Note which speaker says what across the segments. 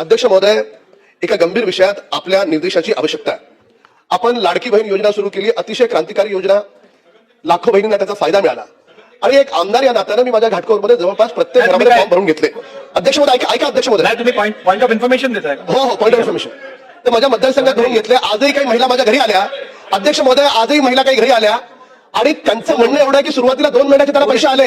Speaker 1: अध्यक्ष महोदय एका गंभीर विषयात आपल्या निर्देशाची आवश्यकता आहे. आपण लाडकी बहीण योजना सुरू केली अतिशय क्रांतिकारी योजना. लाखो बहिणींना त्याचा फायदा मिळाला. आणि एक आमदार या नात्यानं मी माझ्या घाटकोरमध्ये जवळपास प्रत्येक घरामध्ये फॉर्म भरून घेतले. अध्यक्ष महोदय ऐका ऐका अध्यक्ष महोदय.
Speaker 2: तुम्ही पॉईंट ऑफ इन्फॉर्मेशन देताय का?
Speaker 1: हो हो पॉईंट ऑफ इन्फॉर्मेशन तर माझ्या मतदारसंघात भरून घेतले. आजही काही महिला माझ्या घरी आल्या. अध्यक्ष महोदय आजही महिला काही घरी आल्या. आणि त्यांचं म्हणणं एवढं आहे की सुरुवातीला दोन महिन्याचे त्याला पैसे आले.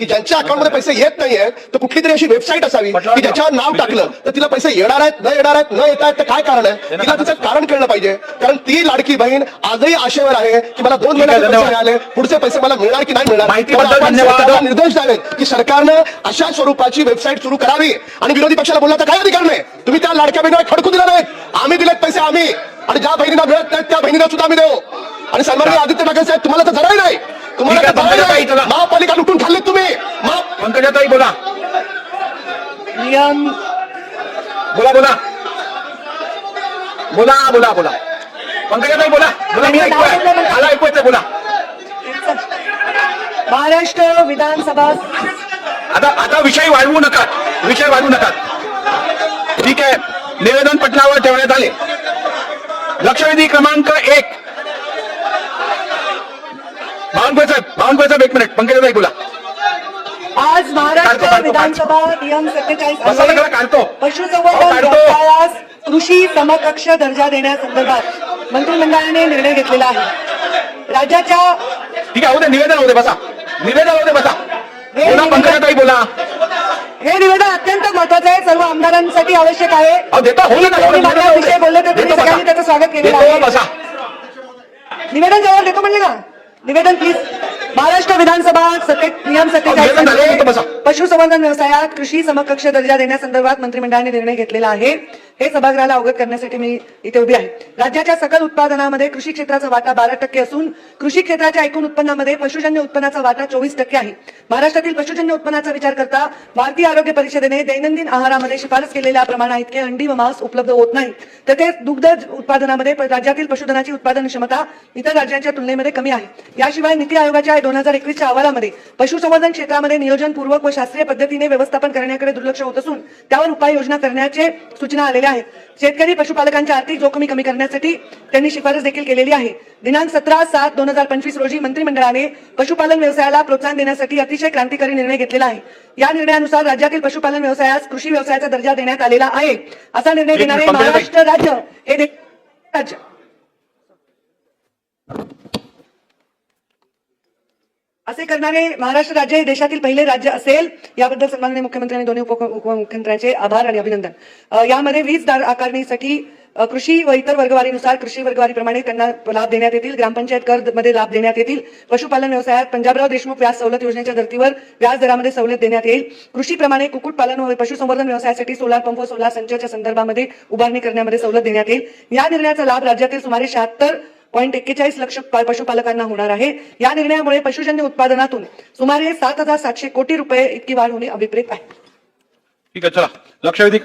Speaker 1: की ज्यांच्या अकाउंटमध्ये पैसे येत नाहीये तर कुठली तरी अशी वेबसाईट असावी की ज्याच्यावर नाव टाकलं तर तिला पैसे येणार आहेत न येणार आहेत न येत आहेत तर काय कारण आहे? तिला तिचं कारण कळलं पाहिजे. कारण ती लाडकी बहीण आजही आशेवर आहे की मला दोन महिन्याचे पैसे. मिळाले पुढचे पैसे मला मिळणार की नाही मिळणार? तर निर्देश द्यावेत की सरकारनं अशा स्वरूपाची वेबसाईट सुरू करावी. आणि विरोधी पक्षाला बोलण्याचा काय अधिकार नाही? तुम्ही त्या लाडक्या बहिणीला खडकू दिला नाहीत. आम्ही दिलेत पैसे आम्ही. आणि ज्या बहिणींना मिळत नाहीत त्या बहिणीला सुद्धा आम्ही देऊ. आणि सन्माननीय आदित्य ठाकरे साहेब तुम्हाला तर जराही नाही. तुम्हाला
Speaker 2: ठीक
Speaker 1: तर
Speaker 2: आहे,
Speaker 1: जराही
Speaker 2: पंकजा ताई,
Speaker 1: नाही.
Speaker 2: चला.
Speaker 1: महापालिका लुटून खाल्लीत तुम्ही महा-
Speaker 2: पंकजाताई बोला
Speaker 3: नियम
Speaker 2: बोला बोला बोला बोला बोला पंकजाताई बोला बोला मी ऐकूय मला ऐकूयचं बोला
Speaker 3: महाराष्ट्र विधानसभा
Speaker 2: आता आता विषय वाढवू नका विषय वाढवू नका ठीक आहे निवेदन पटलावर ठेवण्यात आले. लक्षवेधी क्रमांक एक. बावनकुळे साहेब बावनकुळे साहेब एक मिनिट. पंकजाताई बोला.
Speaker 3: आज महाराष्ट्र विधानसभा नियम सत्तेचाळीस पशुसंवर्धन. व्यवसायास कृषी समकक्ष दर्जा देण्यासंदर्भात मंत्रिमंडळाने निर्णय घेतलेला आहे. राज्याच्या
Speaker 2: ठीक आहे निवेदन होते बसा. निवेदन होते बसा.
Speaker 3: हे
Speaker 2: बोला पंकजाताई बोला.
Speaker 3: हे निवेदन अत्यंत महत्वाचं आहे सर्व आमदारांसाठी आवश्यक आहे.
Speaker 2: देता हो
Speaker 3: बोलले तर तुम्ही. सगळ्यांनी त्याचं स्वागत केलेलं आहे. निवेदन जवळ देतो म्हणले ना. निवेदन प्लीज. महाराष्ट्र विधानसभा सत्ते नियम सत्तेचाळीस पशुसंवर्धन व्यवसायात कृषी समकक्ष दर्जा देण्यासंदर्भात मंत्रिमंडळाने निर्णय घेतलेला आहे. हे सभागृहाला अवगत करण्यासाठी मी इथे उभी आहे. राज्याच्या सकल उत्पादनामध्ये कृषी क्षेत्राचा वाटा बारा टक्के असून कृषी क्षेत्राच्या एकूण उत्पन्नामध्ये पशुजन्य उत्पन्नाचा वाटा चोवीस टक्के आहे. महाराष्ट्रातील पशुजन्य उत्पन्नाचा विचार करता भारतीय आरोग्य परिषदेने दैनंदिन आहारामध्ये शिफारस केलेल्या प्रमाणा इतके अंडी व मांस उपलब्ध होत नाही तसेच दुग्ध उत्पादनामध्ये राज्यातील पशुधनाची उत्पादन क्षमता इतर राज्यांच्या तुलनेमध्ये कमी आहे. याशिवाय नीती आयोगाच्या दोन हजार एकवीसच्या अहवालामध्ये पशुसंवर्धन क्षेत्रामध्ये नियोजनपूर्वक व शास्त्रीय पद्धतीने व्यवस्थापन करण्याकडे दुर्लक्ष होत असून त्यावर उपाययोजना करण्याचे सूचना आलेल्या आहेत. शेतकरी पशुपालकांच्या आर्थिक जोखमी कमी करण्यासाठी त्यांनी शिफारस देखील केलेली आहे. दिनांक सतरा सात दोन हजार पंचवीस रोजी मंत्रिमंडळाने पशुपालन व्यवसायाला प्रोत्साहन देण्यासाठी अतिशय क्रांतिकारी निर्णय घेतलेला आहे. या निर्णयानुसार राज्यातील पशुपालन व्यवसायास कृषी व्यवसायाचा दर्जा देण्यात आलेला आहे. असा निर्णय घेणारे. महाराष्ट्र राज्य हे राज्य. असे करणारे महाराष्ट्र राज्य हे देशातील पहिले राज्य असेल. याबद्दल सन्माननीय मुख्यमंत्र्यांनी दोन्ही उप उपमुख्यमंत्र्यांचे आभार आणि अभिनंदन. यामध्ये वीज दार आकारणीसाठी कृषी व इतर वर्गवारीनुसार कृषी वर्गवारीप्रमाणे त्यांना लाभ देण्यात येतील. ग्रामपंचायत कर मध्ये लाभ देण्यात येतील. पशुपालन व्यवसायात पंजाबराव देशमुख व्याज सवलत योजनेच्या धर्तीवर व्याज दरामध्ये सवलत देण्यात येईल. कृषीप्रमाणे कुक्कुटपालन व पशुसंवर्धन व्यवसायासाठी सोलार पंप व सोलार संचाच्या संदर्भामध्ये उभारणी करण्यामध्ये सवलत देण्यात येईल. या निर्णयाचा लाभ राज्यातील सुमारे शहात्तर पॉईंट एक्केचाळीस लक्ष पशुपालकांना होणार आहे. या निर्णयामुळे पशुजन्य उत्पादनातून सुमारे सात हजार सातशे कोटी रुपये इतकी वाढ होणे अभिप्रेत आहे.
Speaker 2: ठीक आहे चला. लक्षवेधी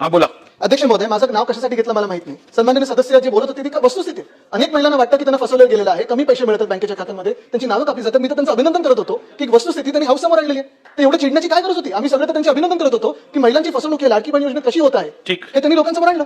Speaker 2: हा बोला.
Speaker 4: अध्यक्ष महोदय माझं नाव कशासाठी घेतलं मला माहीत नाही. सन्माननीय सदस्य जे बोलत होते ती का वस्तुस्थिती आहे. अनेक महिलांना वाटतं की त्यांना फसवलं गेलेलं आहे. कमी पैसे मिळतात बँकेच्या खात्यांमध्ये. त्यांची नावं कापली जातात. मी तर त्यांचं अभिनंदन करत होतो की वस्तुस्थिती त्यांनी हाऊस समोर आणलेली आहे. तर एवढं चिडण्याची काय गरज होती? आम्ही सगळे तर त्यांचे अभिनंदन करत होतो की महिलांची फसवणूक लाडकी बहीण योजना कशी होत आहे?
Speaker 2: ठीक.
Speaker 4: हे त्यांनी लोकांसमोर आणलं.